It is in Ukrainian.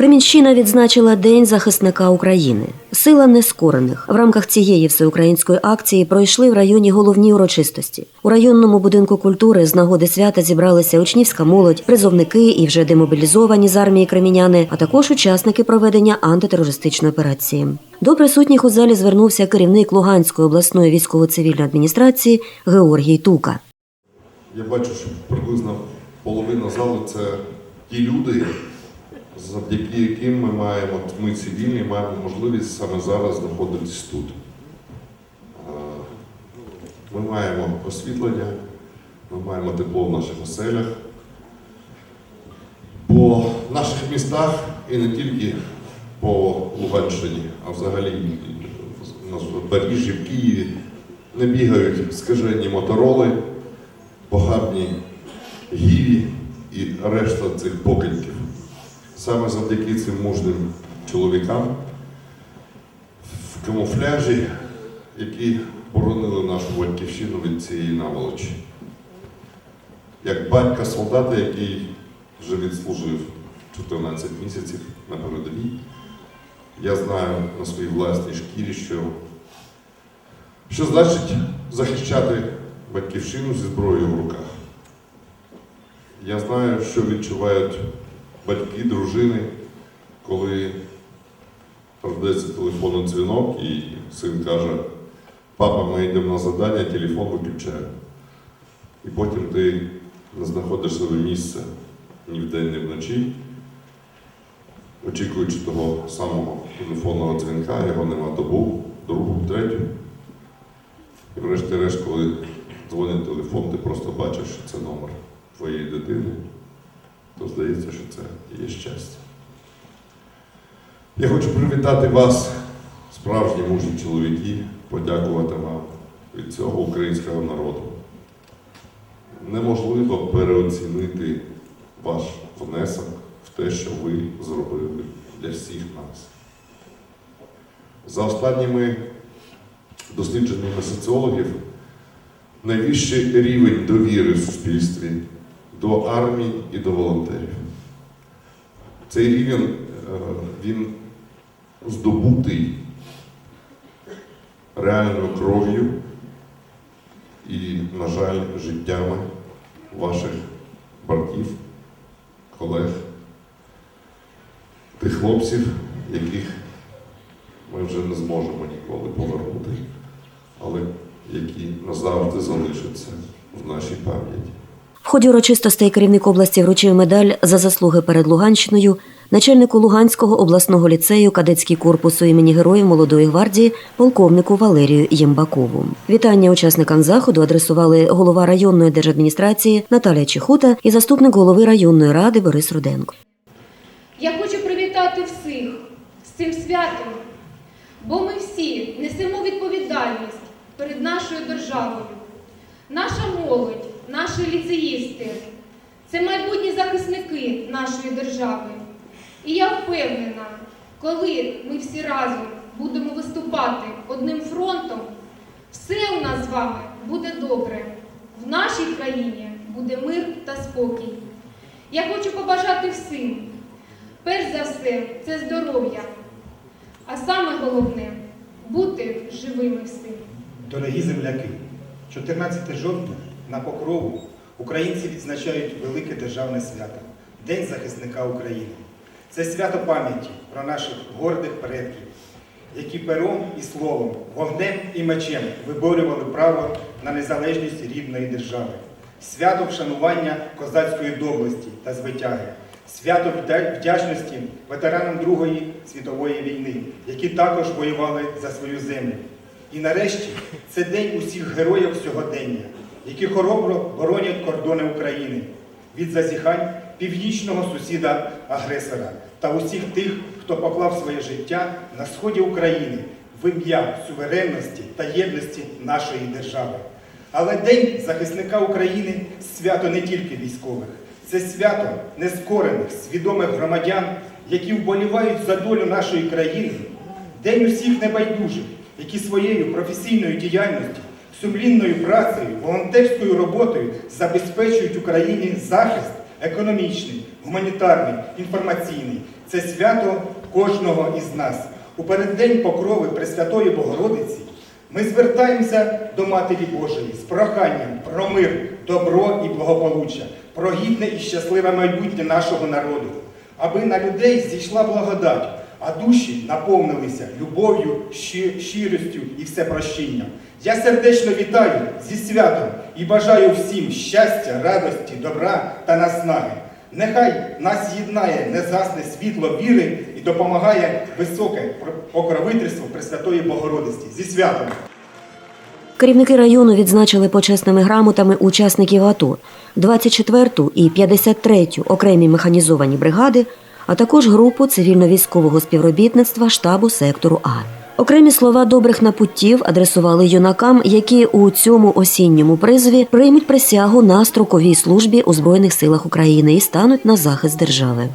Кремінщина відзначила День захисника України. Сила нескорених в рамках цієї всеукраїнської акції пройшли в районі головні урочистості. У районному будинку культури з нагоди свята зібралися учнівська молодь, призовники і вже демобілізовані з армії креміняни, а також учасники проведення антитерористичної операції. До присутніх у залі звернувся керівник Луганської обласної військово-цивільної адміністрації Георгій Тука. Я бачу, що приблизно половина залу це ті люди, завдяки яким ми маємо, ми цивільні, маємо можливість саме зараз знаходитись тут. Е, Ми маємо освітлення, ми маємо тепло в наших оселях. По наших містах і не тільки по Луганщині, а взагалі в Парижі, в Києві не бігають скажені мотороли, похабні гіві і решта цих покидьків. Саме завдяки цим мужним чоловікам в камуфляжі, які боронили нашу батьківщину від цієї наволочі. Як батька солдата, який вже відслужив 14 місяців на передовій, я знаю на своїй власній шкірі, що, що значить захищати батьківщину зі зброєю в руках. Я знаю, що відчувають батьки, дружини, коли роздається телефонний дзвінок і син каже, папа, ми йдемо на завдання, телефон виключаю. І потім ти не знаходиш себе місце ні вдень, ні вночі, очікуючи того самого телефонного дзвінка, його нема добу, другу, третю. І врешті-решт, коли дзвонить телефон, ти просто бачиш, що це номер твоєї дитини, то здається, що це є щастя. Я хочу привітати вас, справжні мужні чоловіки, подякувати вам від цього українського народу. Неможливо переоцінити ваш внесок в те, що ви зробили для всіх нас. За останніми дослідженнями соціологів, найвищий рівень довіри в суспільстві до армії і до волонтерів. Цей рівень е, він здобутий реальною кров'ю і, на жаль, життями ваших братів, колег, тих хлопців, яких ми вже не зможемо ніколи повернути, але які назавжди залишаться в нашій пам'яті. В ході урочистостей керівник області вручив медаль за заслуги перед Луганщиною начальнику Луганського обласного ліцею кадетський корпусу імені Героїв Молодої гвардії полковнику Валерію Ємбакову. Вітання учасникам заходу адресували голова районної держадміністрації Наталія Чехута і заступник голови районної ради Борис Руденко. Я хочу привітати всіх з цим святом, бо ми всі несемо відповідальність перед нашою державою. Наша молодь, наші ліцеїсти це майбутні захисники нашої держави. І я впевнена, коли ми всі разом будемо виступати одним фронтом, все у нас з вами буде добре. В нашій країні буде мир та спокій. Я хочу побажати всім. Перш за все, це здоров'я. А саме головне бути живими всім. Дорогі земляки, 14 жовтня на покрову українці відзначають велике державне свято День захисника України. Це свято пам'яті про наших гордих предків, які пером і словом, вогнем і мечем виборювали право на незалежність рідної держави, свято вшанування козацької доблесті та звитяги, свято вдячності ветеранам Другої світової війни, які також воювали за свою землю. І нарешті це день усіх героїв сьогодення, які хоробро боронять кордони України від зазіхань північного сусіда-агресора та усіх тих, хто поклав своє життя на сході України в ім'я суверенності та єдності нашої держави. Але День захисника України свято не тільки військових, це свято нескорених, свідомих громадян, які вболівають за долю нашої країни, День усіх небайдужих, які своєю професійною діяльністю, сумлінною працею, волонтерською роботою забезпечують Україні захист економічний, гуманітарний, інформаційний, Це свято кожного із нас. У переддень покрови Пресвятої Богородиці ми звертаємося до Матері Божої з проханням про мир, добро і благополуччя, про гідне і щасливе майбутнє нашого народу, аби на людей зійшла благодать, а душі наповнилися любов'ю, щи- щиростю і всепрощенням. Я сердечно вітаю зі святом і бажаю всім щастя, радості, добра та наснаги. Нехай нас єднає незасне світло віри і допомагає високе покровительство Пресвятої Богородиці. Зі святом! Керівники району відзначили почесними грамотами учасників АТО, 24-ту і 53-ю окремі механізовані бригади, а також групу цивільно-військового співробітництва штабу сектору А. Окремі слова добрих напуттів адресували юнакам, які у цьому осінньому призові приймуть присягу на строковій службі у Збройних силах України і стануть на захист держави.